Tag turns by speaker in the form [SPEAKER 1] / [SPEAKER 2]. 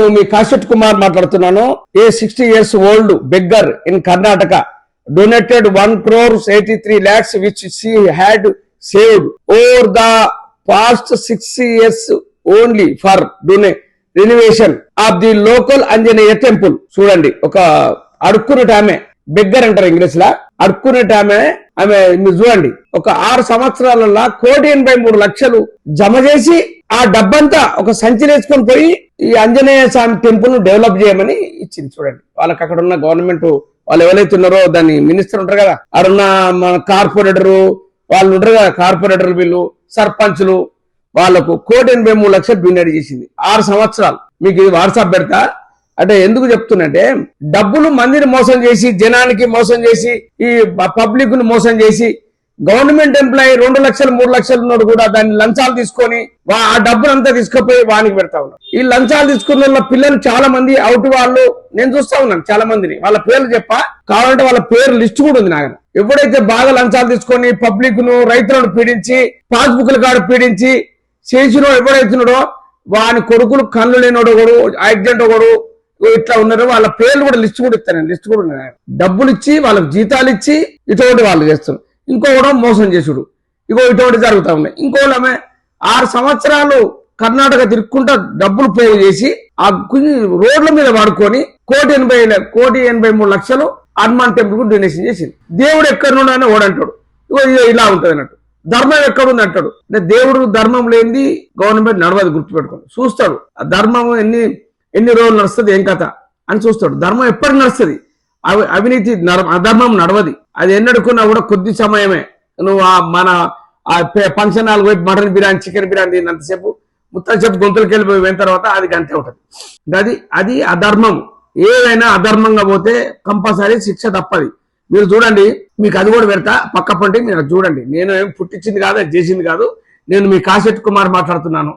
[SPEAKER 1] నేను మీ కాశెట్ కుమార్ మాట్లాడుతున్నాను. A sixty years old beggar in Karnataka. Donated one crores eighty three lakhs which she had saved over the past six years only for done renovation of the local Anjaneya temple. చూడండి ఒక అడుక్కున్నట్టు ఆమె beggar అంటారు English లా అడుక్కున్నట్టు ఆమె ఆమె మీరు చూడండి ఒక ఆరు సంవత్సరాలలో కోటి ఎనభై మూడు లక్షలు జమ చేసి ఆ డబ్బంతా ఒక సంచి వేసుకొని పోయి ఈ ఆంజనేయ స్వామి టెంపుల్ను డెవలప్ చేయమని ఇచ్చింది చూడండి. వాళ్ళకి అక్కడ ఉన్న గవర్నమెంట్ వాళ్ళు ఎవరైతే ఉన్నారో దాన్ని మినిస్టర్ ఉంటారు కదా అక్కడున్న మన కార్పొరేటరు వాళ్ళు ఉంటారు కదా కార్పొరేటర్ వీళ్ళు సర్పంచ్లు వాళ్ళకు కోటి ఎనభై మూడు లక్షలు బిన్నెడ్ చేసింది. ఆరు సంవత్సరాలు. మీకు ఇది వాట్సాప్ పెడతా. అంటే ఎందుకు చెప్తున్నంటే డబ్బులు మందిని మోసం చేసి జనానికి మోసం చేసి ఈ పబ్లిక్ను మోసం చేసి గవర్నమెంట్ ఎంప్లాయీ రెండు లక్షలు మూడు లక్షలు ఉన్నాడు కూడా దాన్ని లంచాలు తీసుకొని ఆ డబ్బులంతా తీసుకుపోయి వానికి పెడతా ఉన్నారు ఈ లంచాలు తీసుకున్న వాళ్ళ పిల్లలు చాలా మంది అవుట్ వాళ్ళు. నేను చూస్తా ఉన్నాను చాలా మందిని. వాళ్ళ పేర్లు చెప్పా. కావాలంటే వాళ్ళ పేరు లిస్ట్ కూడా ఉంది నాగన ఎప్పుడైతే బాగా లంచాలు తీసుకొని పబ్లిక్ను రైతులను పీడించి పాస్బుక్ల కాడు పీడించి చేసినో ఎవడైతున్నాడో వాని కొడుకులు కళ్ళు లేనోడు ఒకడు యాక్సిడెంట్ ఒకడు ఇట్లా ఉన్నారు వాళ్ళ పేర్లు కూడా లిస్ట్ కూడా ఇస్తాను లిస్ట్ కూడా ఉన్నాయి డబ్బులు ఇచ్చి వాళ్ళకి జీతాలు ఇచ్చి ఇటువంటి వాళ్ళు చేస్తున్నారు. ఇంకొకడు మోసం చేసుడు. ఇగో ఇటువంటి జరుగుతూ ఉన్నాయి. ఇంకోళ్ళు ఆమె ఆరు సంవత్సరాలు కర్ణాటక తిరుక్కుంటా డబ్బులు పోగు చేసి ఆ రోడ్ల మీద వాడుకొని కోటి ఎనభై కోటి ఎనభై మూడు లక్షలు హనుమాన్ టెంపుల్కు డొనేషన్ చేసింది. దేవుడు నుండి అని ఓడంటాడు ఇగో ఇది ఇలా ఉంటుంది అన్నట్టు. ధర్మం ఎక్కడుంది అంటాడు. అంటే దేవుడు ధర్మం లేనిది గవర్నమెంట్ నడవదు గుర్తుపెట్టుకోండి. చూస్తాడు. ఆ ధర్మం ఎన్ని ఎన్ని రోజులు నడుస్తుంది ఏం కథ అని చూస్తాడు. ధర్మం ఎప్పటికి నడుస్తుంది? అవినీతి అధర్మం నడవది. అది ఎన్నడుకున్నా కూడా కొద్ది సమయమే. నువ్వు ఆ మన ఫంక్షన్ హాల్ పోయి మటన్ బిర్యానీ చికెన్ బిర్యానీ తిన్నంతసేపు ముత్తసేపు గొంతులకి వెళ్ళిపోయి పోయిన తర్వాత అది గంతే ఉంటుంది. అది అది అధర్మం. ఏదైనా అధర్మంగా పోతే కంపల్సరీ శిక్ష తప్పది. మీరు చూడండి మీకు అది కూడా పెడతా. పక్క పండి మీరు చూడండి. నేను ఏం పుట్టించింది కాదు అది చేసింది కాదు. నేను మీ కాశెట్ కుమార్ మాట్లాడుతున్నాను.